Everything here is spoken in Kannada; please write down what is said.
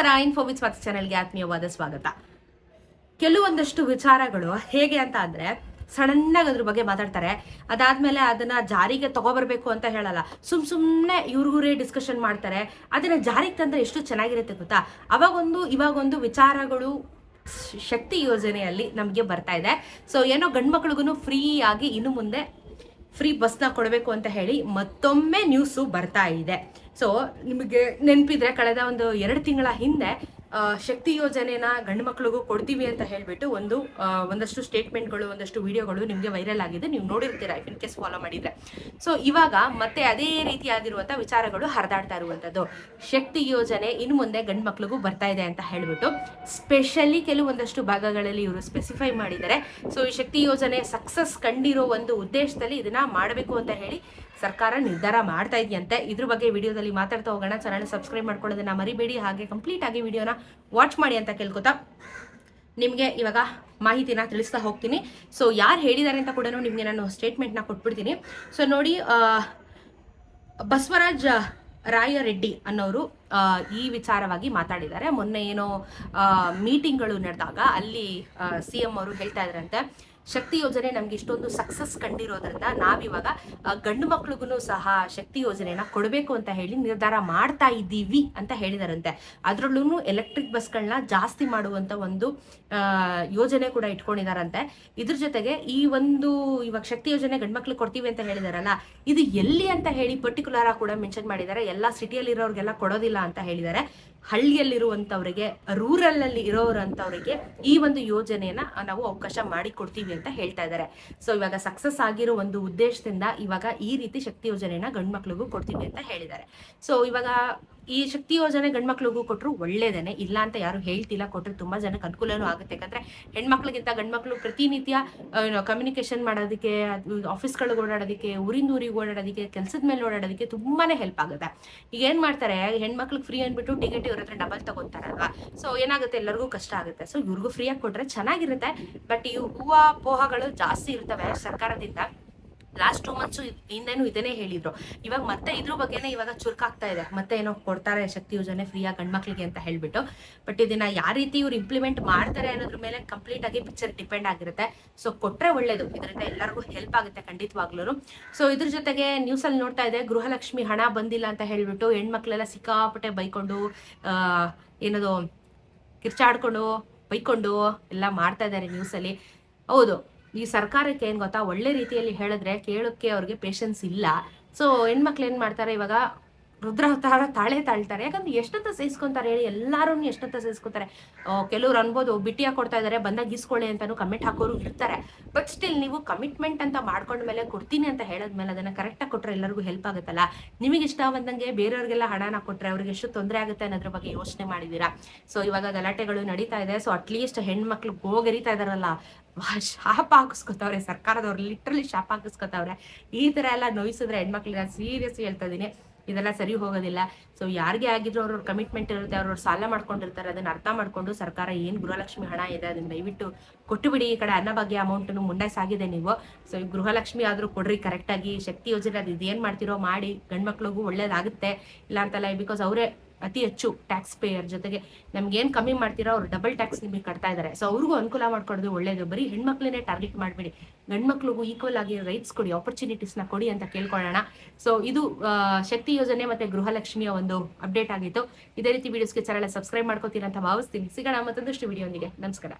ನಮಸ್ಕಾರ ಇನ್ಫೋ ವಿತ್ ಸ್ವಾತಿ ಚಾನೆಲ್ಗೆ ಆತ್ಮೀಯವಾದ ಸ್ವಾಗತ. ಕೆಲವೊಂದಷ್ಟು ವಿಚಾರಗಳು ಹೇಗೆ ಅಂತ ಅಂದ್ರೆ ಸಡನ್ನಾಗಿ ಅದ್ರ ಬಗ್ಗೆ ಮಾತಾಡ್ತಾರೆ. ಅದಾದ್ಮೇಲೆ ಅದನ್ನ ಜಾರಿಗೆ ತಗೋಬರ್ಬೇಕು ಅಂತ ಹೇಳಲ್ಲ. ಸುಮ್ ಸುಮ್ನೆ ಇವ್ರಿಗೂರೇ ಡಿಸ್ಕಷನ್ ಮಾಡ್ತಾರೆ. ಅದನ್ನ ಜಾರಿಗೆ ತಂದ್ರೆ ಎಷ್ಟು ಚೆನ್ನಾಗಿರುತ್ತೆ ಗೊತ್ತಾ? ಅವಾಗೊಂದು, ಇವಾಗೊಂದು ವಿಚಾರಗಳು ಶಕ್ತಿ ಯೋಜನೆಯಲ್ಲಿ ನಮಗೆ ಬರ್ತಾ ಇದೆ. ಸೊ ಏನೋ ಗಂಡು ಮಕ್ಳಿಗೂ ಫ್ರೀ ಆಗಿ ಇನ್ನು ಮುಂದೆ ಫ್ರೀ ಬಸ್ನ ಕೊಡಬೇಕು ಅಂತ ಹೇಳಿ ಮತ್ತೊಮ್ಮೆ ನ್ಯೂಸು ಬರ್ತಾ ಇದೆ. ಸೊ ನಿಮಗೆ ನೆನಪಿದ್ರೆ ಕಳೆದ ಒಂದು ಎರಡು ತಿಂಗಳ ಹಿಂದೆ ಶಕ್ತಿ ಯೋಜನೆನ ಗಂಡು ಮಕ್ಳಿಗೂ ಕೊಡ್ತೀವಿ ಅಂತ ಹೇಳಿಬಿಟ್ಟು ಒಂದು ಒಂದಷ್ಟು ಸ್ಟೇಟ್ಮೆಂಟ್ಗಳು ಒಂದಷ್ಟು ವಿಡಿಯೋಗಳು ನಿಮಗೆ ವೈರಲ್ ಆಗಿದೆ. ನೀವು ನೋಡಿರ್ತೀರಾ ಇನ್ ಕೇಸ್ ಫಾಲೋ ಮಾಡಿದ್ರೆ. ಸೊ ಇವಾಗ ಮತ್ತೆ ಅದೇ ರೀತಿಯಾಗಿರುವಂಥ ವಿಚಾರಗಳು ಹರಿದಾಡ್ತಾ ಇರುವಂಥದ್ದು. ಶಕ್ತಿ ಯೋಜನೆ ಇನ್ನು ಮುಂದೆ ಗಂಡು ಮಕ್ಕಳಿಗೂ ಬರ್ತಾ ಇದೆ ಅಂತ ಹೇಳಿಬಿಟ್ಟು ಸ್ಪೆಷಲಿ ಕೆಲವೊಂದಷ್ಟು ಭಾಗಗಳಲ್ಲಿ ಇವರು ಸ್ಪೆಸಿಫೈ ಮಾಡಿದ್ದಾರೆ. ಸೊ ಈ ಶಕ್ತಿ ಯೋಜನೆ ಸಕ್ಸಸ್ ಕಂಡಿರೋ ಒಂದು ಉದ್ದೇಶದಲ್ಲಿ ಇದನ್ನ ಮಾಡಬೇಕು ಅಂತ ಹೇಳಿ ಸರ್ಕಾರ ನಿರ್ಧಾರ ಮಾಡ್ತಾ ಇದೆಯಂತೆ. ಇದ್ರ ಬಗ್ಗೆ ವಿಡಿಯೋದಲ್ಲಿ ಮಾತಾಡ್ತಾ ಹೋಗೋಣ. ಚಾನಲ್ ಸಬ್ಸ್ಕ್ರೈಬ್ ಮಾಡ್ಕೊಳ್ಳೋದನ್ನ ಮರಿಬೇಡಿ. ಹಾಗೆ ಕಂಪ್ಲೀಟ್ ಆಗಿ ವಿಡಿಯೋನ ವಾಚ್ ಮಾಡಿ ಅಂತ ಕೇಳ್ಕೊತಾ ನಿಮಗೆ ಇವಾಗ ಮಾಹಿತಿನ ತಿಳಿಸ್ತಾ ಹೋಗ್ತೀನಿ. ಸೊ ಯಾರು ಹೇಳಿದ್ದಾರೆ ಅಂತ ಕೂಡ ನಿಮಗೆ ನಾನು ಸ್ಟೇಟ್ಮೆಂಟ್ನ ಕೊಟ್ಬಿಡ್ತೀನಿ. ಸೊ ನೋಡಿ ಬಸವರಾಜ್ ರಾಯರೆಡ್ಡಿ ಅನ್ನೋರು ಈ ವಿಚಾರವಾಗಿ ಮಾತಾಡಿದ್ದಾರೆ. ಮೊನ್ನೆ ಏನೋ ಮೀಟಿಂಗ್ಗಳು ನಡೆದಾಗ ಅಲ್ಲಿ ಸಿ ಎಂ ಅವರು ಹೇಳ್ತಾ ಇದ್ರಂತೆ. ಶಕ್ತಿ ಯೋಜನೆ ನಮ್ಗೆ ಇಷ್ಟೊಂದು ಸಕ್ಸಸ್ ಕಂಡಿರೋದ್ರಿಂದ ನಾವಿವಾಗ ಗಂಡು ಮಕ್ಳಿಗೂ ಸಹ ಶಕ್ತಿ ಯೋಜನೆನ ಕೊಡಬೇಕು ಅಂತ ಹೇಳಿ ನಿರ್ಧಾರ ಮಾಡ್ತಾ ಇದ್ದೀವಿ ಅಂತ ಹೇಳಿದಾರಂತೆ. ಅದರಲ್ಲೂ ಎಲೆಕ್ಟ್ರಿಕ್ ಬಸ್ಗಳನ್ನ ಜಾಸ್ತಿ ಮಾಡುವಂತ ಒಂದು ಯೋಜನೆ ಕೂಡ ಇಟ್ಕೊಂಡಿದಾರಂತೆ. ಇದ್ರ ಜೊತೆಗೆ ಈ ಒಂದು, ಇವಾಗ ಶಕ್ತಿ ಯೋಜನೆ ಗಂಡು ಮಕ್ಳಿಗೆ ಕೊಡ್ತೀವಿ ಅಂತ ಹೇಳಿದಾರಲ್ಲ, ಇದು ಎಲ್ಲಿ ಅಂತ ಹೇಳಿ ಪರ್ಟಿಕ್ಯುಲರ್ ಆಗಿ ಕೂಡ ಮೆನ್ಷನ್ ಮಾಡಿದ್ದಾರೆ ಎಲ್ಲ ಸಿಟಿಯಲ್ಲಿ ಇರೋರಿಗೆಲ್ಲ ಕೊಡೋದಿಲ್ಲ ಅಂತ ಹೇಳಿದ್ದಾರೆ ಹಳ್ಳಿಯಲ್ಲಿರುವಂತವರಿಗೆ ರೂರಲ್ ಅಲ್ಲಿ ಇರೋರಂತವರಿಗೆ ಈ ಒಂದು ಯೋಜನೆಯನ್ನ ನಾವು ಅವಕಾಶ ಅಂತ ಹೇಳ್ತಾ ಇದ್ದಾರೆ ಸೊ ಇವಾಗ ಸಕ್ಸಸ್ ಆಗಿರೋ ಒಂದು ಉದ್ದೇಶದಿಂದ ಇವಾಗ ಈ ರೀತಿ ಶಕ್ತಿ ಯೋಜನೆಯನ್ನ ಗಂಡು ಮಕ್ಳಿಗೂ ಕೊಡ್ತೀವಿ ಅಂತ ಹೇಳಿದ್ದಾರೆ. ಸೊ ಇವಾಗ ಈ ಶಕ್ತಿ ಯೋಜನೆ ಗಂಡ್ಮಕ್ಳಿಗೂ ಕೊಟ್ಟರು ಒಳ್ಳೇದೇನೆ. ಇಲ್ಲ ಅಂತ ಯಾರು ಹೇಳ್ತಿಲ್ಲ. ಕೊಟ್ಟರೆ ತುಂಬಾ ಜನಕ್ಕೆ ಅನುಕೂಲನೂ ಆಗುತ್ತೆ. ಯಾಕಂದ್ರೆ ಹೆಣ್ಮಕ್ಳಿಗಿಂತ ಗಂಡ್ಮಕ್ಳು ಪ್ರತಿನಿತ್ಯ ಕಮ್ಯುನಿಕೇಶನ್ ಮಾಡೋದಕ್ಕೆ ಆಫೀಸ್ಗಳಿಗೆ ಓಡಾಡೋದಕ್ಕೆ, ಊರಿಂದ ಊರಿಗೆ ಓಡಾಡೋದಕ್ಕೆ, ಕೆಲಸದ ಮೇಲೆ ಓಡಾಡೋದಕ್ಕೆ ತುಂಬಾನೇ ಹೆಲ್ಪ್ ಆಗುತ್ತೆ. ಈಗ ಏನ್ ಮಾಡ್ತಾರೆ? ಹೆಣ್ಮಕ್ಳಿಗೆ ಫ್ರೀ ಅಂದ್ಬಿಟ್ಟು ಟಿಕೆಟ್ ಇವ್ರ ಹತ್ರ ಡಬಲ್ ತಗೋತಾರಲ್ವಾ? ಸೊ ಏನಾಗುತ್ತೆ? ಎಲ್ಲರಿಗೂ ಕಷ್ಟ ಆಗುತ್ತೆ. ಸೊ ಇವ್ರಿಗೂ ಫ್ರೀ ಆಗಿ ಕೊಟ್ರೆ ಚೆನ್ನಾಗಿರುತ್ತೆ. ಬಟ್ ಈ ಹೂವ, ಪೋಹಗಳು ಜಾಸ್ತಿ ಇರ್ತವೆ ಸರ್ಕಾರದಿಂದ. ಲಾಸ್ಟ್ ಟೂ ಮಂತ್ಸ್ ಹಿಂದೆನೂ ಇದನ್ನೇ ಹೇಳಿದ್ರು. ಇವಾಗ ಮತ್ತೆ ಇದ್ರ ಬಗ್ಗೆನೇ ಇವಾಗ ಚುರುಕಾಗ್ತಾ ಇದೆ. ಮತ್ತೆ ಏನೋ ಕೊಡ್ತಾರೆ ಶಕ್ತಿ ಯೋಜನೆ ಫ್ರೀಯಾಗಿ ಗಂಡ್ಮಕ್ಳಿಗೆ ಅಂತ ಹೇಳ್ಬಿಟ್ಟು. ಬಟ್ ಇದನ್ನ ಯಾವ ರೀತಿ ಇವ್ರು ಇಂಪ್ಲಿಮೆಂಟ್ ಮಾಡ್ತಾರೆ ಅನ್ನೋದ್ರ ಮೇಲೆ ಕಂಪ್ಲೀಟ್ ಆಗಿ ಪಿಕ್ಚರ್ ಡಿಪೆಂಡ್ ಆಗಿರುತ್ತೆ. ಸೊ ಕೊಟ್ರೆ ಒಳ್ಳೇದು. ಇದರಿಂದ ಎಲ್ಲರಿಗೂ ಹೆಲ್ಪ್ ಆಗುತ್ತೆ ಖಂಡಿತವಾಗ್ಲೂ ಸೊ ಇದ್ರ ಜೊತೆಗೆ ನ್ಯೂಸ್ ಅಲ್ಲಿ ನೋಡ್ತಾ ಇದೆ, ಗೃಹಲಕ್ಷ್ಮಿ ಹಣ ಬಂದಿಲ್ಲ ಅಂತ ಹೇಳ್ಬಿಟ್ಟು ಹೆಣ್ಮಕ್ಳೆಲ್ಲ ಸಿಕ್ಕಾಪಟ್ಟೆ ಬೈಕೊಂಡು ಏನದು ಕಿರ್ಚಾಡ್ಕೊಂಡು, ಬೈಕೊಂಡು ಎಲ್ಲ ಮಾಡ್ತಾ ಇದ್ದಾರೆ ನ್ಯೂಸಲ್ಲಿ ಹೌದು. ಈ ಸರ್ಕಾರಕ್ಕೆ ಏನ್ ಗೊತ್ತಾ? ಒಳ್ಳೆ ರೀತಿಯಲ್ಲಿ ಹೇಳಿದ್ರೆ ಕೇಳೋಕ್ಕೆ ಅವ್ರಿಗೆ ಪೇಷನ್ಸ್ ಇಲ್ಲ. ಸೊ ಹೆಣ್ಮಕ್ಳು ಏನ್ ಮಾಡ್ತಾರೆ ಇವಾಗ? ರುದ್ರಾವತಾರ ತಾಳೆ ತಾಳ್ತಾರೆ. ಯಾಕಂದ್ರೆ ಎಷ್ಟೊತ್ತ ಸೇಸ್ಕೊಂತಾರೆ ಹೇಳಿ? ಎಲ್ಲಾರು ಎಷ್ಟೊತ್ತ ಸೇಸ್ಕೊತಾರೆ? ಕೆಲವ್ರು ಅನ್ಬೋದು ಬಿಟ್ಟಿಯಾಗಿ ಕೊಡ್ತಾ ಇದಾರೆ ಬಂದಾಗ ಇಸ್ಕೊಳ್ಳಿ ಅಂತಾನು ಕಮೆಂಟ್ ಹಾಕೋರು ಇರ್ತಾರೆ. ಬಟ್ ಸ್ಟಿಲ್ ನೀವು ಕಮಿಟ್ಮೆಂಟ್ ಅಂತ ಮಾಡ್ಕೊಂಡ ಮೇಲೆ ಕೊಡ್ತೀನಿ ಅಂತ ಹೇಳಿದ್ಮೇಲೆ ಅದನ್ನ ಕರೆಕ್ಟಾಗಿ ಕೊಟ್ರೆ ಎಲ್ಲರಿಗೂ ಹೆಲ್ಪ್ ಆಗುತ್ತಲ್ಲ? ನಿಮಗೆ ಇಷ್ಟ ಬಂದಂಗೆ ಬೇರೆಯವ್ರಿಗೆಲ್ಲ ಹಣನ ಕೊಟ್ರೆ ಅವ್ರಿಗೆ ಎಷ್ಟು ತೊಂದರೆ ಆಗುತ್ತೆ ಅನ್ನೋದ್ರ ಬಗ್ಗೆ ಯೋಚನೆ ಮಾಡಿದೀರಾ? ಸೊ ಇವಾಗ ಗಲಾಟೆಗಳು ನಡೀತಾ ಇದೆ. ಸೊ ಅಟ್ಲೀಸ್ಟ್ ಹೆಣ್ಮಕ್ಳು ಹೋಗರಿತಾ ಇದಾರಲ್ಲ. ಶಾಪ ಹಾಕಿಸ್ಕೊತಾವ್ರೆ, ಸರ್ಕಾರದವ್ರು ಲಿಟ್ರಲಿ ಶಾಪ ಹಾಕಿಸ್ಕೊತಾವ್ರೆ. ಈ ತರ ಎಲ್ಲ ನೋಯಿಸಿದ್ರೆ ಹೆಣ್ಮಕ್ಳಿಗೆ ಸೀರಿಯಸ್ ಹೇಳ್ತಾ ಇದೀನಿ. ಇದೆಲ್ಲ ಸರಿ ಹೋಗೋದಿಲ್ಲ. ಸೊ ಯಾರಿಗೆ ಆಗಿದ್ರು ಅವ್ರವ್ರ ಕಮಿಟ್ಮೆಂಟ್ ಇರುತ್ತೆ, ಅವ್ರವ್ರ ಸಾಲ ಮಾಡ್ಕೊಂಡಿರ್ತಾರೆ, ಅದನ್ನ ಅರ್ಥ ಮಾಡ್ಕೊಂಡು ಸರ್ಕಾರ ಏನು ಗೃಹಲಕ್ಷ್ಮಿ ಹಣ ಇದೆ, ಅದನ್ನ ದಯವಿಟ್ಟು ಕೊಟ್ಟು ಬಿಡಿ ಈ ಕಡೆ ಅನ್ನಭಾಗ್ಯ ಅಮೌಂಟ್ ಮುಂಡಾಯಿಸಾಗಿದೆ ನೀವು. ಸೊ ಈ ಗೃಹಲಕ್ಷ್ಮಿ ಆದ್ರೂ ಕೊಡ್ರಿ ಕರೆಕ್ಟಾಗಿ ಶಕ್ತಿ ಯೋಜನೆ ಅದು ಇದೇನ್ ಮಾಡ್ತಿರೋ ಮಾಡಿ, ಗಂಡ್ಮಕ್ಳಿಗೂ ಒಳ್ಳೇದಾಗುತ್ತೆ. ಇಲ್ಲ ಅಂತಲ್ಲ ಬಿಕಾಸ್ ಅವರೇ ಅತಿ ಹೆಚ್ಚು ಟ್ಯಾಕ್ಸ್ ಪೇಯರ್ ಜೊತೆಗೆ ನಮ್ಗೆ ಏನ್ ಕಮ್ಮಿ ಮಾಡ್ತೀರೋ ಅವ್ರು ಡಬಲ್ ಟ್ಯಾಕ್ಸ್ ನಿಮಗೆ ಕಟ್ತಾ ಇದ್ದಾರೆ ಸೊ ಅವ್ರಿಗೂ ಅನುಕೂಲ ಮಾಡ್ಕೊಡೋದು ಒಳ್ಳೇದು. ಬರೀ ಹೆಣ್ಮಕ್ಳನ್ನೇ ಟಾರ್ಗೆಟ್ ಮಾಡ್ಬೇಡಿ. ಗಂಡ್ಮಕ್ಳಿಗೂ ಈಕ್ವಲ್ ಆಗಿ ರೈಟ್ಸ್ ಕೊಡಿ ಆಪರ್ಚುನಿಟೀಸ್ನ ಕೊಡಿ ಅಂತ ಕೇಳ್ಕೊಳ್ಳೋಣ. ಸೊ ಇದು ಶಕ್ತಿ ಯೋಜನೆ ಮತ್ತೆ ಗೃಹಲಕ್ಷ್ಮಿಯ ಒಂದು ಅಪ್ಡೇಟ್ ಆಗಿತ್ತು. ಇದೇ ರೀತಿ ವಿಡಿಯೋಸ್ಗೆ ಚಾನಲ್ ಸಬ್ಸ್ಕ್ರೈಬ್ ಮಾಡ್ಕೋತೀನಿ ಅಂತ ಭಾವಿಸ್ತೀನಿ. ಸಿಗೋಣ ಮತ್ತೊಂದಷ್ಟು ವಿಡಿಯೋ ನಮಸ್ಕಾರ.